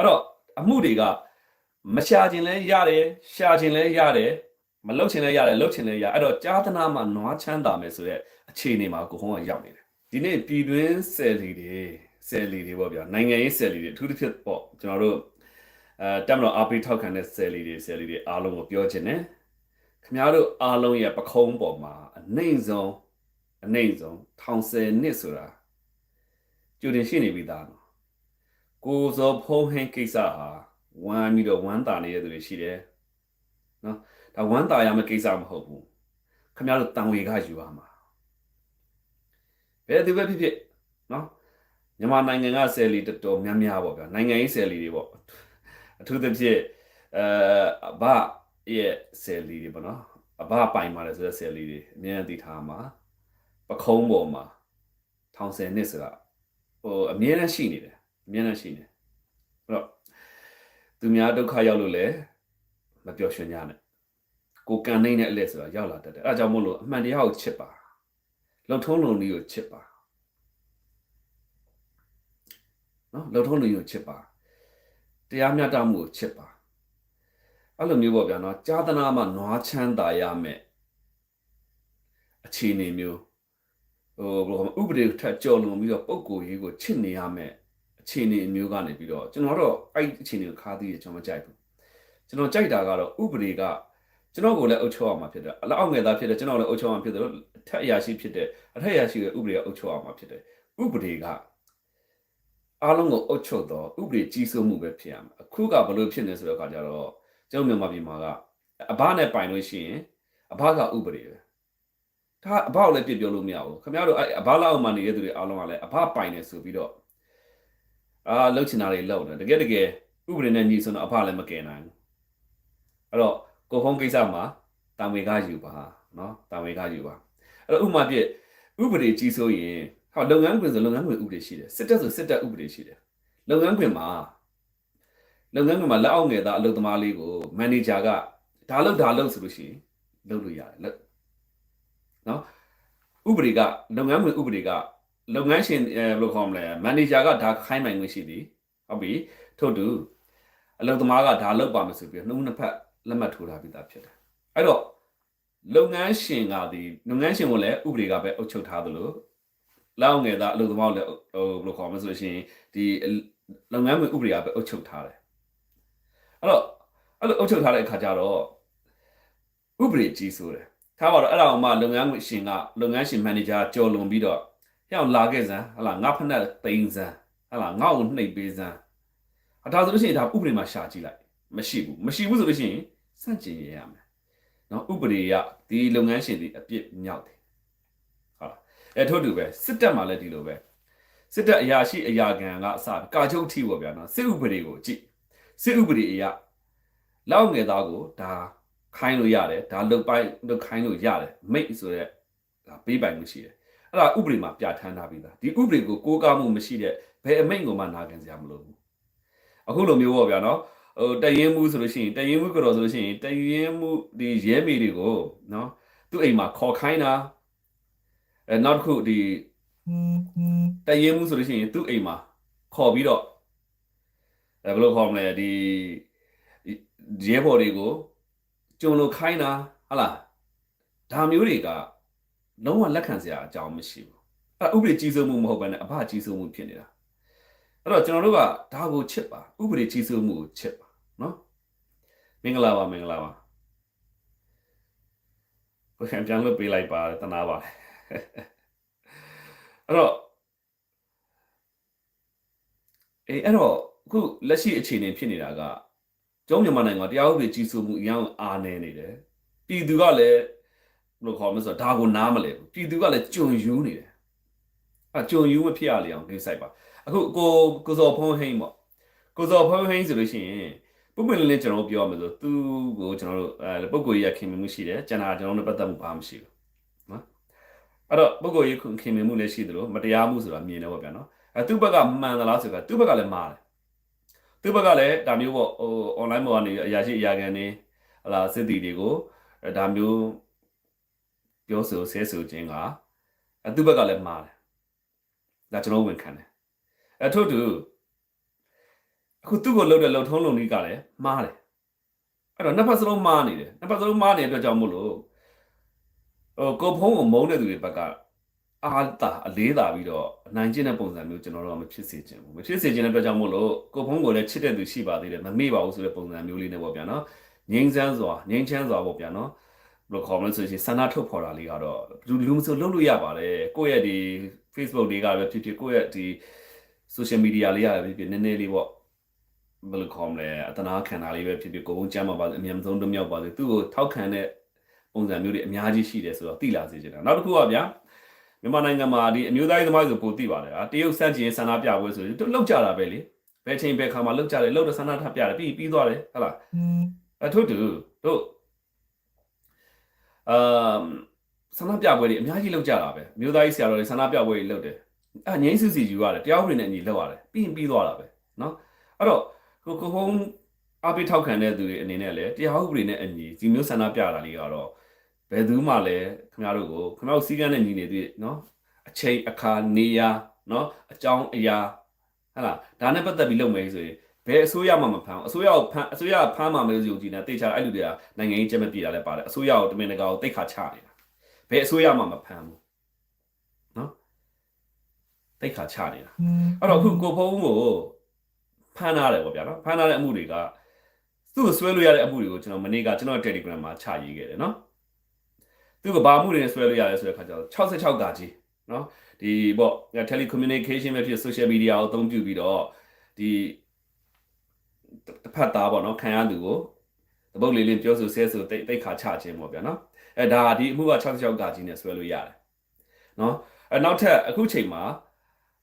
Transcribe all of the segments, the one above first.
အဲ့တော့အမှုတွေကမရှာခြင်းလဲရတယ်ရှာခြင်းလဲရတယ်မလှုပ်ခြင်းလဲရတယ်လှုပ်ခြင်းလဲရအဲ့တော့ကြာသနာမှာနွားချမ်းသာမယ်ဆိုရက်အခြေအနေမှာကိုဟုံးကရောက်နေတယ်ဒီနေ့ပြည်တွင်းဆယ်လီတွေဆယ်လီတွေပေါ့ဗျာနိုင်ငံရေးဆယ်လီတွေအထူးသဖြင့်ပေါ့ကျွန်တော်တို့အဲတက်မတော်အပိထောက်ခံတဲ့ဆယ်လီတွေဆယ်လီတွေအားလုံးကိုပြောချင်တယ်ခင်ဗျားတို့အားလုံးရဲ့ပခုံးပေါ်မှာအနှိမ့်ဆုံးအနှိမ့်ဆုံးထောင်ဆယ်နှစ်ဆိုတာကြိုတင်ရှိနေပြီသားနော် ကိုစောဖုံးဟင်းကိစ္စဟာဝမ်းပြီးတော့ဝမ်းတာနေတဲ့သူတွေရှိတယ်နော်ဒါဝမ်းတာရမယ့်ကိစ္စမဟုတ်ဘူးခင်ဗျားတို့တန်ဝေကယူပါမှာဘယ်သူပဲဖြစ်ဖြစ်နော်မြန်မာနိုင်ငံကဆယ်လီတော်တော်များများပေါ့ဗျာနိုင်ငံရေးဆယ်လီတွေပေါ့အထူးသဖြင့်အဲအဘရဲ့ဆယ်လီတွေပေါ့နော်အဘပိုင်ပါတယ်ဆိုတဲ့ဆယ်လီတွေအများကြီးသိထားမှာပခုံးပေါ်မှာထောင်ဆယ်နှစ်ဆိုတာဟိုအမြဲတမ်းရှိနေတယ် အမြဲတမ်းရှိနေအဲ့တော့သူများဒုက္ခရောက်လို့လည်းမပျော်ရွှင်ကြနဲ့ကိုကန်နိုင်တဲ့အလက်ဆိုတာရောက်လာတတ်တယ်အဲဒါကြောင့်မို့လို့အမှန်တရားကိုချစ်ပါလုံထုံးလုံနည်းကိုချစ်ပါနော်လုံထုံးလုံနည်းကိုချစ်ပါတရားမျှတမှုကိုချစ်ပါအဲ့လိုမျိုးပေါ့ဗျာနော်ကြာသနာမှာနွားချမ်းသာရမယ်အခြေအနေမျိုးဟိုဘယ်လိုဥပဒေထက်ကြော်လွန်ပြီးတော့ပုံကိုယ်ရေးကိုချစ်နေရမယ် အခြေအနေအမျိုးကနေပြီးတော့ကျွန်တော်တော့အဲ့ဒီအခြေအနေကိုခါးသီးရကျွန်တော်မကြိုက်ဘူးကျွန်တော်ကြိုက်တာကတော့ဥပဒေကကျွန်တော်ကိုလည်းအုပ်ချုပ်အောင်မှာဖြစ်တယ်အလောက်ငယ်သားဖြစ်တယ်ကျွန်တော်လည်းအုပ်ချုပ်အောင်ဖြစ်တယ်လို့အထက်အရာရှိဖြစ်တယ်အထက်အရာရှိရဲ့ဥပဒေကအုပ်ချုပ်အောင်မှာဖြစ်တယ်ဥပဒေကအားလုံးကိုအုပ်ချုပ်တော့ဥပဒေကြီးစိုးမှုပဲဖြစ်ရမှာအခုကဘယ်လိုဖြစ်နေဆိုတော့အခါကျတော့ကျွန်တော်မြန်မာပြည်မှာကအဘနဲ့ပိုင်လို့ရှိရင်အဘကဥပဒေပဲဒါအဘကိုလည်းပြစ်ပြောလို့မရဘူးခင်ဗျားတို့အဲ့အဘလောက်မှနေတဲ့သူတွေအားလုံးကလည်းအဘပိုင်နေဆိုပြီးတော့ အာလှုပ်ချင်တာတွေလှုပ်တယ်တကယ်တကယ်ဥပဒေနဲ့ညီဆိုတော့အဖလည်းမကယ်နိုင်ဘူးအဲ့တော့ကိုဖုံးကိစ္စမှာတာဝေကယူပါနော်တာဝေကယူပါအဲ့တော့ဥပမာပြဥပဒေကြီးဆိုရင်ဟောလုပ်ငန်းခွင်ဆိုလုပ်ငန်းခွင်ဥပဒေရှိတယ်စစ်တပ်ဆိုစစ်တပ်ဥပဒေရှိတယ်လုပ်ငန်းခွင်မှာလုပ်ငန်းခွင်မှာလက်အောက်ငယ်သားအလုပ်သမားလေးကိုမန်နေဂျာကဒါလုပ်ဒါလုပ်ဆိုလို့ရှိရင်လုပ်လို့ရတယ်လုပ်နော်ဥပဒေကလုပ်ငန်းခွင်ဥပဒေက လုပ်ငန်းရှင်အဲဘယ်လိုခေါ်မလဲမန်နေဂျာကဒါခိုင်းပိုင်ခွင့်ရှိသည်ဟုတ်ပြီထို့တူအလုပ်သမားကဒါလုပ်ပါမယ်ဆိုပြီးတော့နှုတ်နှစ်ဖက်လက်မှတ်ထိုးထားပြီးသားဖြစ်တယ်အဲ့တော့လုပ်ငန်းရှင်ကဒီလုပ်ငန်းရှင်ကိုလည်းဥပဒေကပဲအုပ်ချုပ်ထားသလိုလောက်ငယ်သားအလုပ်သမားကိုလည်းဟိုဘယ်လိုခေါ်မလဲဆိုလို့ရှိရင်ဒီလုပ်ငန်းဝင်ဥပဒေကပဲအုပ်ချုပ်ထားတယ်အဲ့တော့အဲ့လိုအုပ်ချုပ်ထားတဲ့အခါကျတော့ဥပဒေကြီးဆိုတယ်ထားပါတော့အဲ့ဒါအောင်မှလုပ်ငန်းဝင်ရှင်ကလုပ်ငန်းရှင်မန်နေဂျာကြော်လွန်ပြီးတော့ ဟဲ့အောင်လာခဲ့စမ်းဟလာငါဖက်နဲ့တိန်စမ်းဟလာငါ့ကိုနှိပ်ပေးစမ်းအဒါဆိုလို့ရှိရင်ဒါဥပဒေမှာရှာကြည့်လိုက်မရှိဘူးမရှိဘူးဆိုလို့ရှိရင်စန့်ကျင်ရရမယ်နော်ဥပဒေရဒီလုပ်ငန်းရှင်တွေအပြစ်မြောက်တယ်ဟုတ်လားအဲထို့တူပဲစစ်တပ်မှာလည်းဒီလိုပဲစစ်တပ်အရာရှိအရာခံကအစကာချုပ်ထီပေါ့ဗျာနော်စစ်ဥပဒေကိုကြည့်စစ်ဥပဒေအရာလောက်ငယ်သားကိုဒါခိုင်းလို့ရတယ်ဒါလုတ်ပိုင်းလုတ်ခိုင်းလို့ရတယ်မိတ်ဆိုတဲ့ဒါပေးပိုင်မှုရှိတယ် အဲ့ဒါဥပဒေမှာပြဋ္ဌာန်းထားပြီးသားဒီဥပဒေကိုကိုးကားမှုမရှိတဲ့ဘယ်အမိန့်ကိုမှနာခံစရာမလိုဘူးအခုလိုမျိုးပေါ့ဗျာနော်ဟိုတရင်မှုဆိုလို့ရှိရင်တရင်မှုကြော်ဆိုလို့ရှိရင်တရင်မှုဒီရဲမေတွေကိုနော်သူ့အိမ်မှာခေါ်ခိုင်းတာအဲနောက်တစ်ခုဒီတရင်မှုဆိုလို့ရှိရင်သူ့အိမ်မှာခေါ်ပြီးတော့အဲဘယ်လိုခေါ်မလဲဒီရဲဘော်တွေကိုကြုံလို့ခိုင်းတာဟလားဒါမျိုးတွေက လုံးဝလက်ခံစရာအကြောင်းမရှိဘူးအဲ့ဥပဒေကြီးစိုးမှုမဟုတ်ဘဲနဲ့အဘကြီးစိုးမှုဖြစ်နေတာအဲ့တော့ကျွန်တော်တို့ကဒါကိုချစ်ပါဥပဒေကြီးစိုးမှုကိုချစ်ပါနော်မင်္ဂလာပါမင်္ဂလာပါကိုယ်ပြန်လို့ပေးလိုက်ပါတနာပါအဲ့တော့အေးအဲ့တော့အခုလက်ရှိအခြေအနေဖြစ်နေတာကကျုံးမြန်မာနိုင်ငံမှာတရားဥပဒေကြီးစိုးမှုအရင်အားနေနေတယ်ပြည်သူကလည်း ဘယ်လိုခေါ်မလဲဆိုတော့ဒါကိုနားမလဲဘူးပြည်သူကလည်းကြုံယူနေတယ်အဲကြုံယူမဖြစ်ရလေအောင်ဂိတ်ဆိုင်ပါအခုကိုကိုစော်ဖုံးဟိန်းပေါ့ကိုစော်ဖုံးဟိန်းဆိုလို့ရှိရင်ပုံမှန်လေးကျွန်တော်ပြောရမယ်ဆိုသူ့ကိုကျွန်တော်တို့အဲပုံကိုကြီးရခင်မင်မှုရှိတယ်ကျန်တာကျွန်တော်တို့ပတ်သက်မှုဘာမှမရှိဘူးနော်အဲ့တော့ပုံကိုကြီးခင်မင်မှုလည်းရှိတယ်လို့မတရားမှုဆိုတာမြင်တယ်ပေါ့ဗျာနော်အဲသူ့ဘက်ကမှန်သလားဆိုတာသူ့ဘက်ကလည်းမှားတယ်သူ့ဘက်ကလည်းဒါမျိုးပေါ့ဟို online ပေါ်ကနေအရာရှိအရာခံနေဟလာစစ်တီတွေကိုဒါမျိုး ပြောဆိုဆဲဆိုခြင်းကအသူဘက်ကလည်းမှားတယ်ဒါကျွန်တော်ဝန်ခံတယ်အထို့တူအခုသူ့ကိုလှုပ်တဲ့လှုပ်ထုံးလုံကြီးကလည်းမှားတယ်အဲ့တော့နှစ်ဖက်စလုံးမှားနေတယ်နှစ်ဖက်စလုံးမှားနေတဲ့အတွက်ကြောင့်မို့လို့ဟိုကိုဖုံးကိုမုန်းတဲ့သူတွေဘက်ကအာတာအလေးတာပြီးတော့အနိုင်ကျင့်တဲ့ပုံစံမျိုးကျွန်တော်တို့ကမဖြစ်စေချင်ဘူးမဖြစ်စေချင်တဲ့အတွက်ကြောင့်မို့လို့ကိုဖုံးကိုလည်းချစ်တဲ့သူရှိပါသေးတယ်မမေ့ပါဘူးဆိုတဲ့ပုံစံမျိုးလေးနဲ့ပေါ့ဗျာနော်ငိမ့်ချမ်းစွာငိမ့်ချမ်းစွာပေါ့ဗျာနော်ဘယ် လိုခေါ်မလဲဆိုရင်ဆန္ဒထုတ်ဖော်တာလေးကတော့လူလူမဆိုလုပ်လို့ရပါတယ်ကိုယ့်ရဲ့ဒီ Facebook တွေကပဲဖြစ်ဖြစ်ကိုယ့်ရဲ့ဒီ social media လေးရပဲဖြစ်ဖြစ်နည်းနည်းလေးပေါ့ဘယ်လိုခေါ်မလဲအတနာခံတာလေးပဲဖြစ်ဖြစ်ကိုယ်ပုံကျမ်းမှာပါအမြဲဆုံးတမြောက်ပါစေသူ့ကိုထောက်ခံတဲ့ပုံစံမျိုးတွေအများကြီးရှိတယ်ဆိုတော့သိလာစေချင်တာနောက်တစ်ခုကဗျာမြန်မာနိုင်ငံမှာဒီအမျိုးသားရေးသမားဆိုပိုသိပါတယ်ဟာတရုတ်စန့်ကျင်ဆန္ဒပြပွဲဆိုရင်သူလောက်ကြတာပဲလေဘယ်ချိန်ဘယ်ခါမှာလောက်ကြတယ်လောက်တဲ့ဆန္ဒထပြတယ်ပြီးပြီးသွားတယ်ဟုတ်လားအထုတူတို့ အမ်ဆန္ဒပြပွဲတွေအများကြီးလောက်ကြတာပဲအမျိုးသားရေးဆရာတော်တွေဆန္ဒပြပွဲတွေလောက်တယ်အဲငိမ့်စုစီယူရတယ်တရားဥပဒေနဲ့အညီလောက်ရတယ်ပြီးရင်ပြီးသွားတာပဲเนาะအဲ့တော့ကိုကိုဟုံးအပိထောက်ခံတဲ့သူတွေအနေနဲ့လည်းတရားဥပဒေနဲ့အညီဒီမျိုးဆန္ဒပြတာလေးကတော့ဘယ်သူမှလည်းခင်ဗျားတို့ကိုခင်ဗျားတို့စီးကမ်းနဲ့ညီနေသေးเนาะအချိန်အခါနေရာเนาะအကြောင်းအရာဟဟလားဒါနဲ့ပတ်သက်ပြီးလုပ်မယ်ဆိုရင်ဘ ယ်အစိုးရမှမဖမ်းအစိုးရကိုဖမ်းအစိုးရဖမ်းမှာမလို့ယူကြည်နေတိတ်ချတာအဲ့လူတွေကနိုင်ငံရေးကြက်မပြေတာလည်းပါတယ်အစိုးရကိုတမင်တကာကိုတိတ်ခါချနေတာဘယ်အစိုးရမှမဖမ်းဘူးနော်တိတ်ခါချနေတာအဲ့တော့အခုကိုဖုံးကိုဖမ်းထားတယ်ပေါ့ဗျာနော်ဖမ်းထားတဲ့အမှုတွေကသူ့ကိုဆွဲလို့ရတဲ့အမှုတွေကိုကျွန်တော်မနေ့ကကျွန်တော် Telegram မှာချရေးခဲ့တယ်နော်သူ့ကဘာမှုတွေနဲ့ဆွဲလို့ရလဲဆိုတဲ့ခါကျတော့66ကာကြီးနော်ဒီပေါ့ telecommunication ပဲဖြစ် social media ကိုအသုံးပြုပြီးတော့ဒီ တစ်ဖက်သားပေါ့နော်ခံရသူကိုတပုတ်လေးလေးပြောဆိုဆဲဆိုတိတ်တိတ်ခါချခြင်းပေါ့ဗျာနော်အဲဒါဒီအမှုက66ကကြီးနဲ့ဆွဲလို့ရတယ်နော်အဲနောက်ထပ်အခုချိန်မှာ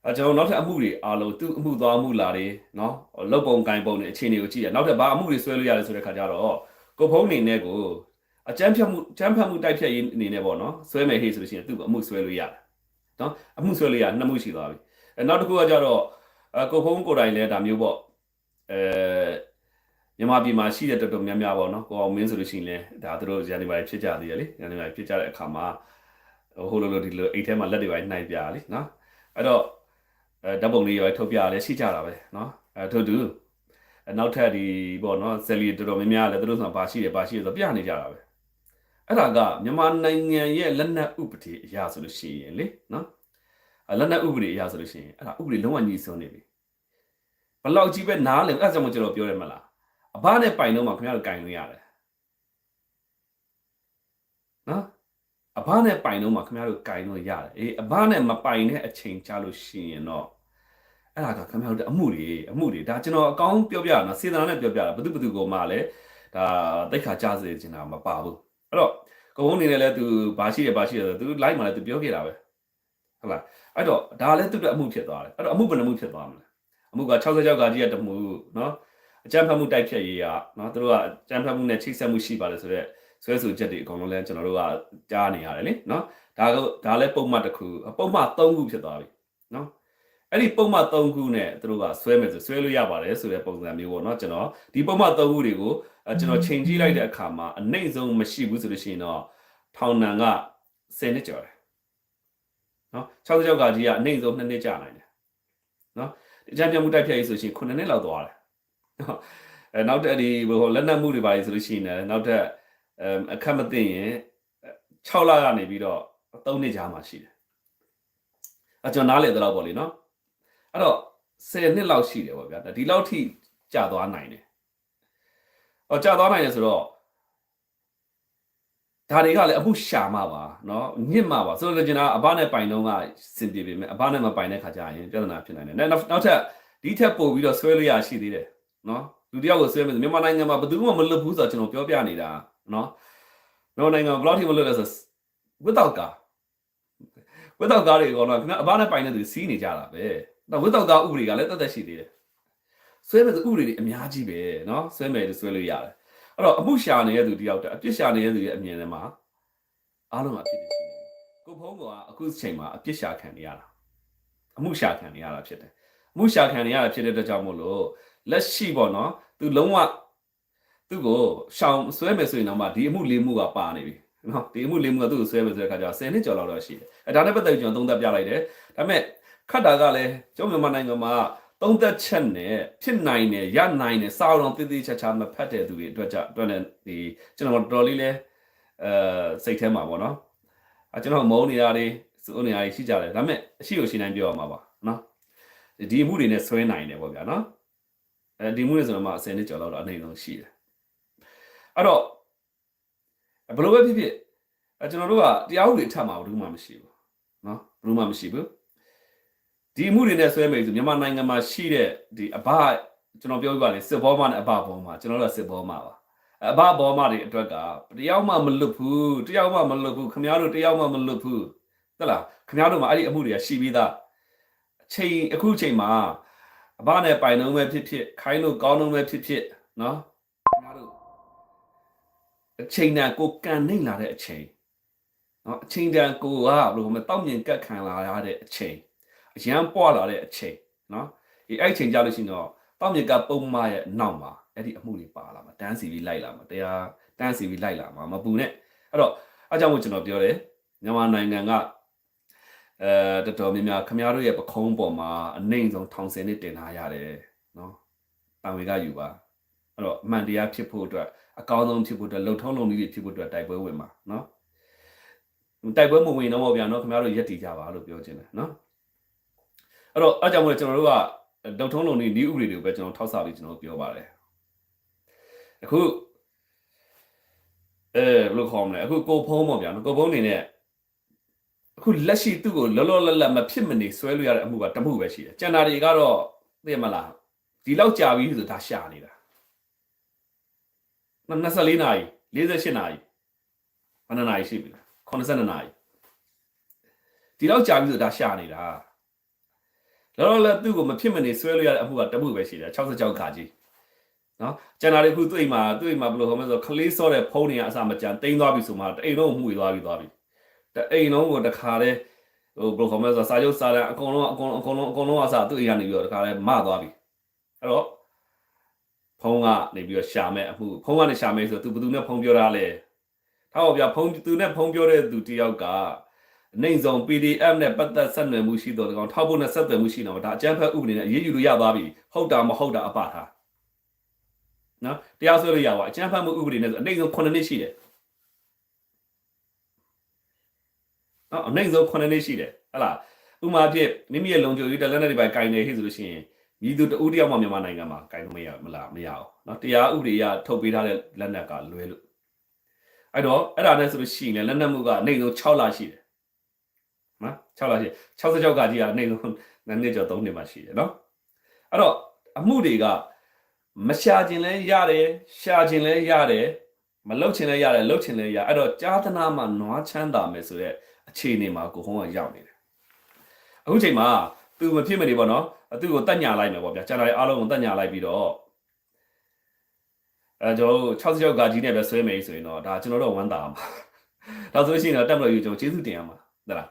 အဲကျွန်တော်နောက်ထပ်အမှုတွေအားလုံးသူ့အမှုသွားမှုလာတွေနော်လောက်ပုံကင်ပုံတွေအခြေအနေကိုကြည့်ရနောက်ထပ်ဘာအမှုတွေဆွဲလို့ရတယ်ဆိုတဲ့ခါကျတော့ကိုဖုံးနေနဲ့ကိုအကြမ်းဖက်မှုအကြမ်းဖက်မှုတိုက်ဖျက်ရေးအနေနဲ့ပေါ့နော်ဆွဲမယ်ဟေ့ဆိုလို့ရှိရင်သူ့အမှုဆွဲလို့ရတယ်နော်အမှုဆွဲလို့ရနှစ်မှုရှိသွားပြီအဲနောက်တစ်ခုကကျတော့အကိုဖုံးကိုယ်တိုင်လည်းဒါမျိုးပေါ့ အဲမြန်မာပြည်မှာရှိတဲ့တော်တော်များများပေါ့နော်ကိုအောင်မင်းဆိုလို့ရှိရင်လည်းဒါသူတို့ဇန်နဝါရီဖြစ်ကြသေးတယ်လေဇန်နဝါရီဖြစ်ကြတဲ့အခါမှာဟိုလိုလိုဒီလိုအိတ်ထဲမှာလက်တွေပိုင်းနှိုက်ပြလေနော်အဲ့တော့အဲဓာတ်ပုံလေးရောထုတ်ပြလဲရှိကြတာပဲနော်အဲထို့တူနောက်ထပ်ဒီပေါ့နော်ဇယ်လီတော်တော်များများလည်းသူတို့ဆိုဘာရှိတယ်ဘာရှိတယ်ဆိုပြနေကြတာပဲအဲ့ဒါကမြန်မာနိုင်ငံရဲ့လက်နက်ဥပဒေအရာဆိုလို့ရှိရင်လေနော်လက်နက်ဥပဒေအရာဆိုလို့ရှိရင်အဲ့ဒါဥပဒေလုံးဝညီစွန်းနေပြီ ဘလောက်ကြီးပဲနားလည်အဲ့ဒါကြောင့်ကျွန်တော်ပြောရမလားအဘနဲ့ပိုင်တော့မှခင်ဗျားတို့ကင်လို့ရတယ်နော်အဘနဲ့ပိုင်တော့မှခင်ဗျားတို့ကင်လို့ရတယ်အေးအဘနဲ့မပိုင်တဲ့အချိန်ကြာလို့ရှိရင်တော့အဲ့ဒါကခင်ဗျားတို့အမှုတွေအမှုတွေဒါကျွန်တော်အကောင်းပြောပြတာနော်စေတနာနဲ့ပြောပြတာဘယ်သူဘယ်သူကိုမှလည်းဒါတိတ်ခါကြားစေချင်တာမပါဘူးအဲ့တော့ကုန်းနေနဲ့လဲသူဘာရှိရဘာရှိရဆိုသူ live မှာလည်းသူပြောခဲ့တာပဲဟုတ်လားအဲ့တော့ဒါလည်းသူ့အတွက်အမှုဖြစ်သွားတယ်အဲ့တော့အမှုဘယ်နှမှုဖြစ်သွားမလဲအ မှုက66ကကြီးရတမှုနော်အကြမ်းဖက်မှုတိုက်ဖြတ်ရေးရနော်သူတို့ကအကြမ်းဖက်မှုနဲ့ချိတ်ဆက်မှုရှိပါတယ်ဆိုတော့ဆွဲဆိုချက်တွေအကုန်လုံးလဲကျွန်တော်တို့ကကြားနေရတယ်လေနော်ဒါကဒါလည်းပုံမှန်တစ်ခုပုံမှန်3ခုဖြစ်သွားပြီနော်အဲ့ဒီပုံမှန်3ခုနဲ့သူတို့ကဆွဲမယ်ဆိုဆွဲလို့ရပါတယ်ဆိုတဲ့ပုံစံမျိုးပေါ့နော်ကျွန်တော်ဒီပုံမှန်3ခုတွေကိုကျွန်တော်ချိန်ကြည့်လိုက်တဲ့အခါမှာအနိုင်ဆုံးမရှိဘူးဆိုလို့ရှိရင်တော့ထောင်နံက10နှစ်ကျော်တယ်နော်66ကကြီးကအနိုင်ဆုံး2နှစ်ကြာနိုင်တယ်နော်အ ကြမ်းဖက်မှုတိုက်ဖြတ်ရေးဆိုရှင်9နှစ်လောက်သွားတယ်နော်အဲနောက်တက်ဒီဟိုလက်နက်မှုတွေပါဆိုလို့ရှိရင်လည်းနောက်တက်အခက်မသိရင်6လကနေပြီးတော့3နှစ်ကြာမှရှိတယ်အကျွန်တော်နားလေတော့ပေါ့လေနော်အဲ့တော့10နှစ်လောက်ရှိတယ်ပေါ့ဗျာဒီလောက်ထိကြာသွားနိုင်တယ်ဟောကြာသွားနိုင်တယ်ဆိုတော့ ဒါတွေကလည်းအမှုရှာမှာပါเนาะညစ်မှာပါဆိုတော့ကျွန်တော်အဘနဲ့ပိုင်တော့ကစင်ပြေပေမဲ့အဘနဲ့မပိုင်တဲ့ခါကျရင်ပြဿနာဖြစ်နိုင်တယ်နောက်နောက်ထပ်ဒီထက်ပိုပြီးတော့ဆွဲလို့ရရှိသေးတယ်เนาะလူတယောက်ကိုဆွဲမယ်မြန်မာနိုင်ငံမှာဘယ်သူမှမလွတ်ဘူးဆိုတော့ကျွန်တော်ပြောပြနေတာเนาะမြန်မာနိုင်ငံဘယ်လောက်ထိမလွတ်လဲဆို without car without car တွေကတော့ခင်ဗျအဘနဲ့ပိုင်တဲ့သူစီးနေကြတာပဲတော့ without car ဥပဒေကလည်းတသက်ရှိသေးတယ်ဆွဲမယ်ဆိုဥပဒေတွေအများကြီးပဲเนาะဆွဲမယ်လို့ဆွဲလို့ရတယ် အဲ့တော့အမှုရှာနေတဲ့သူတယောက်တည်းအပြစ်ရှာနေတဲ့သူရဲ့အမြင်ထဲမှာအားလုံးကအပြစ်တွေရှိနေတယ်ကိုဖုံးကအခုချိန်မှာအပြစ်ရှာခံနေရတာအမှုရှာခံနေရတာဖြစ်တယ်အမှုရှာခံနေရတာဖြစ်တဲ့အတွက်ကြောင့်မို့လို့လက်ရှိပေါ့နော်သူလုံးဝသူ့ကိုရှောင်ဆွဲမယ်ဆိုရင်တော့မှဒီအမှုလေးမှုကပါနေပြီနော်ဒီအမှုလေးမှုကသူ့ကိုဆွဲမယ်ဆိုတဲ့အခါကျတော့10နှစ်ကျော်လောက်တော့ရှိတယ်အဲဒါနဲ့ပတ်သက်ပြီးကျွန်တော်သုံးသပ်ပြလိုက်တယ်ဒါပေမဲ့ခတ်တာကလည်းကျောင်းမြန်မာနိုင်ငံမှာ သုံးသက်ချက်နဲ့ဖြစ်နိုင်တယ်ရနိုင်တယ်စာအုပ်တော်တည်တည်ချာချာမဖတ်တဲ့သူတွေအတွက်ကြအတွက်လည်းဒီကျွန်တော်တော်တော်လေးလဲအဲစိတ်ထဲမှာပေါ့နော်အဲကျွန်တော်မုန်းနေတာတွေစိုးနေတာတွေရှိကြတယ်ဒါပေမဲ့အရှိကိုရှိနိုင်ပြောရမှာပါနော်ဒီအမှုတွေနဲ့ဆွဲနိုင်တယ်ပေါ့ဗျာနော်အဲဒီမှုတွေဆိုတော့မှအစင်းနဲ့ကြော်တော့အနေဆုံးရှိတယ်အဲ့တော့ဘယ်လိုပဲဖြစ်ဖြစ်အဲကျွန်တော်တို့ကတရားဥပဒေထပ်မှာဘာလို့မှမရှိဘူးနော်ဘယ်လိုမှမရှိဘူး ဒီအမှုတွေနဲ့ဆွဲမယ်ဆိုမြန်မာနိုင်ငံမှာရှိတဲ့ဒီအဘကျွန်တော်ပြောပြပါလေစစ်ဘောမနဲ့အဘဘောမကျွန်တော်တို့ကစစ်ဘောမပါအဘဘောမတွေအတွက်ကတယောက်မှမလွတ်ဘူးတယောက်မှမလွတ်ဘူးခင်ဗျားတို့တယောက်မှမလွတ်ဘူးဟုတ်လားခင်ဗျားတို့မှာအဲ့ဒီအမှုတွေကရှိပြီးသားအချိန်အခုအချိန်မှာအဘနဲ့ပိုင်နှုံးပဲဖြစ်ဖြစ်ခိုင်းလို့ကောင်းနှုံးပဲဖြစ်ဖြစ်နော်ခင်ဗျားတို့အချိန်တန်ကိုကန်နှိမ့်လာတဲ့အချိန်နော်အချိန်တန်ကိုကဘယ်လိုမတောက်မြင်ကတ်ခံလာရတဲ့အချိန် အရန်ပွားလာတဲ့အချိန်နော်ဒီအဲ့အချိန်ကြလို့ရှိရင်တော့တောက်မြင်ကတ်ပုံမရဲ့နောက်မှာအဲ့ဒီအမှုတွေပါလာမှာတန်းစီပြီးလိုက်လာမှာတရားတန်းစီပြီးလိုက်လာမှာမပူနဲ့အဲ့တော့အားကြောင့်မို့ကျွန်တော်ပြောတယ်မြန်မာနိုင်ငံကအဲတော်တော်များများခမရတို့ရဲ့ပခုံးပေါ်မှာအနှိမ့်ဆုံးထောင်စင်နဲ့တင်ထားရတယ်နော်တာဝန်ကယူပါအဲ့တော့အမှန်တရားဖြစ်ဖို့အတွက်အကောင်းဆုံးဖြစ်ဖို့အတွက်လှုပ်ထုံးလုံးကြီးဖြစ်ဖို့အတွက်တိုက်ပွဲဝင်ပါနော်တိုက်ပွဲမဝင်တော့ဗျာနော်ခင်ဗျားတို့ရက်တည်ကြပါလို့ပြောချင်တယ်နော် အဲ့တော့အားကြောင့်မို့ကျွန်တော်တို့ကလှုပ်ထုံးလုံးကြီးဤဥပဒေတွေကိုပဲကျွန်တော်ထောက်ဆပြီးကျွန်တော်ပြောပါတယ်အခုအဲဘယ်လိုခေါ်မလဲအခုကိုဖုံးပေါ့ဗျာနော်ကိုဖုံးနေနဲ့အခုလက်ရှိသူ့ကိုလောလောလတ်လတ်မဖြစ်မနေဆွဲလို့ရတဲ့အမှုကတမှုပဲရှိတယ်ကျန်တာတွေကတော့သိရမလားဒီလောက်ကြာပြီဆိုဒါရှာနေတာ24နာရီ48နာရီဘယ်နှနာရီရှိပြီလဲ82နာရီဒီလောက်ကြာပြီဆိုဒါရှာနေတာ လောလောလတ်သူ့ကိုမဖြစ်မနေဆွဲလို့ရတဲ့အမှုကတမှုပဲရှိတယ်66ခါကြီးနော်ကျန်တာတွေခုသူ့အိမ်မှာသူ့အိမ်မှာဘယ်လိုခေါ်မလဲဆိုခလေးစောတဲ့ဖုန်းတွေကအစမကြံတိန်းသွားပြီဆိုမှတအိမ်လုံးမှုသွားပြီသွားပြီတအိမ်လုံးကိုတခါလဲဟိုဘယ်လိုခေါ်မလဲဆိုစာချုပ်စာတမ်းအကုန်လုံးအကုန်လုံးအကုန်လုံးအကုန်လုံးအစသူ့အိမ်ကနေပြီးတော့တခါလဲမသွားပြီအဲ့တော့ဖုန်းကနေပြီးတော့ရှာမဲ့အမှုဖုန်းကနေရှာမဲ့ဆိုသူဘယ်သူနဲ့ဖုန်းပြောတာလဲထားပါဗျာဖုန်းသူနဲ့ဖုန်းပြောတဲ့သူတယောက်က အနိုင်ဆုံး PDF နဲ့ပတ်သက်ဆက်နွယ်မှုရှိတော့တကောင်ထောက်ဖို့နဲ့ဆက်သွယ်မှုရှိတော့ဒါအကျန်းဖက်ဥပဒေနဲ့အရေးယူလို့ရသွားပြီဟုတ်တာမဟုတ်တာအပထားနော်တရားစွဲလို့ရပါအကျန်းဖတ်မှုဥပဒေနဲ့ဆိုအနိုင်ဆုံး9နှစ်ရှိတယ်နော်အနိုင်ဆုံး9နှစ်ရှိတယ်ဟဟလားဥမာဖြစ်မိမိရဲ့လုံခြုံရေးတက်လက်နဲ့ဒီပိုင်းကင်နေဟိဆိုလို့ရှိရင်မြည်သူတဦးတယောက်မှမြန်မာနိုင်ငံမှာကင်လို့မရမလားမရအောင်နော်တရားဥပဒေအရထုတ်ပေးထားတဲ့လက်နက်ကလွဲလို့အဲ့တော့အဲ့ဒါနဲ့ဆိုလို့ရှိရင်လက်နက်မှုကအနိုင်ဆုံး6လရှိတယ် နော်6လရှိ66ကကြီးကအနိုင်ဆုံးနှစ်ကျော်3နှစ်မှရှိတယ်နော်အဲ့တော့အမှုတွေကမရှာခြင်းလဲရတယ်ရှာခြင်းလဲရတယ်မလှုပ်ခြင်းလဲရတယ်လှုပ်ခြင်းလဲရအဲ့တော့ကြာသနာမှာနွားချမ်းသာမယ်ဆိုတဲ့အခြေအနေမှာကိုဟုံးကရောက်နေတယ်အခုချိန်မှာသူမဖြစ်မနေပေါ့နော်သူ့ကိုတက်ညာလိုက်မယ်ပေါ့ဗျာကျန်တာတွေအားလုံးကိုတက်ညာလိုက်ပြီးတော့အဲကျွန်တော်တို့66ကကြီးနဲ့ပဲဆွဲမယ်ဆိုရင်တော့ဒါကျွန်တော်တို့ဝမ်းသာမှာဒါဆိုလို့ရှိရင်တော့တက်မလို့ယူကျွန်တော်ကျေးဇူးတင်ရမှာဟုတ်လား